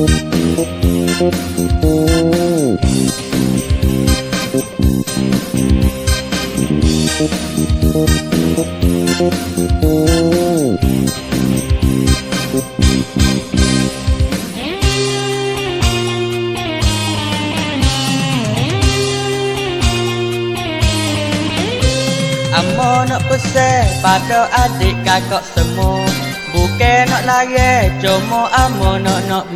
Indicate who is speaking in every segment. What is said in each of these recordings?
Speaker 1: Amo nak pesan pada adik kakak semua Bukan nak lari Cuma amo nak nak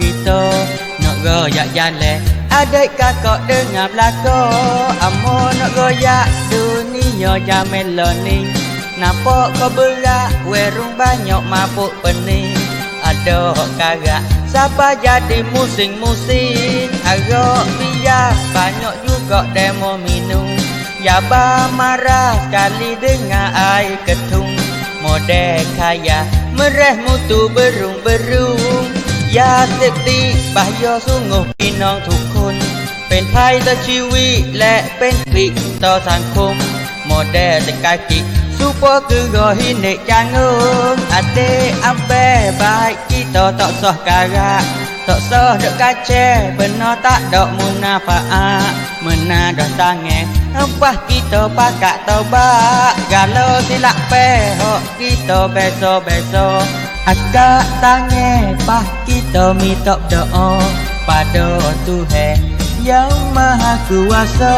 Speaker 1: Nak goyak jalan Adik kakak dengar belakang Amo nak goyak dunia jamin learning Nampak kau berat Werung banyak mabuk pening Ada kagak Siapa jadi musing-musing? Agak biar Banyak juga demo minum. Yaba marah sekali dengar air ketung Model kaya mereh mutu berung-berung Ya sekti bahaya sungguh pinong ทุกคน เป็นภัยต่อชีวิตและเป็นผิกต่อสังคมโมเดลแต่กายกิซูเปอร์คือกอหินเนจางงอาเตอัมเปบายกีต่อต่อสอการะ terserah dekat ce Benar tak dok munafaa Mena dah tangan Lepas kita pakat tebak Galau silap pehok Kita besok-besok Akak tangan Pas kita mitop doa Pada Tuhan Yang Maha Kuasa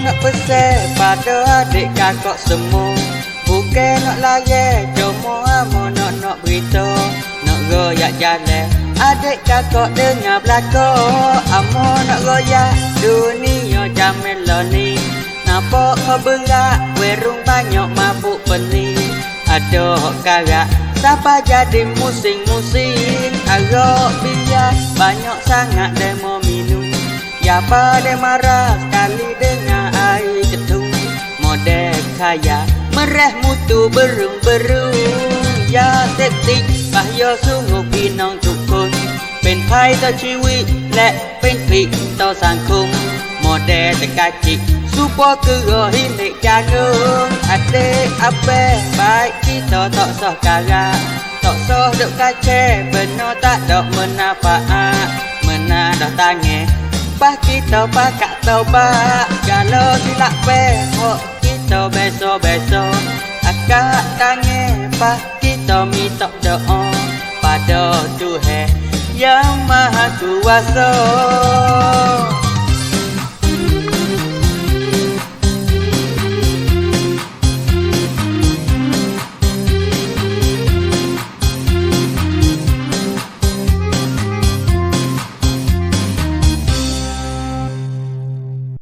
Speaker 1: nak pesan pada adik kakak semua. Bukan nak lari Cuma amo nak nak berita. Nak goyak jalan Adik kakak dengar belakang Amo nak goyak dunia jamin loni. Nampak kau berat Werung banyak mabuk pening Ada karak Siapa jadi musing-musing Agak biar Banyak sangat demo minum. Ya pada marah Model kaya mereh mutu berung-berung Ya septik bahaya sungguh พี่น้องทุกคน เป็นภัยต่อชีวิตและเป็นผิดต่อสังคมโมเดลแต่กายจิกซูเปอร์คือก็หินเด็กจางเงินอาเตอัปเป้บายที่ต่อต่อสอการะต่อสอดอกกาแช่เป็นนอตะดอกเมนาฟาอาเมนาดอกตาแง Pas kita pakat tobat Kalau silap pehok kita beso-beso Akak tangan pas kita minta doa. Pada Tuhan yang maha kuasa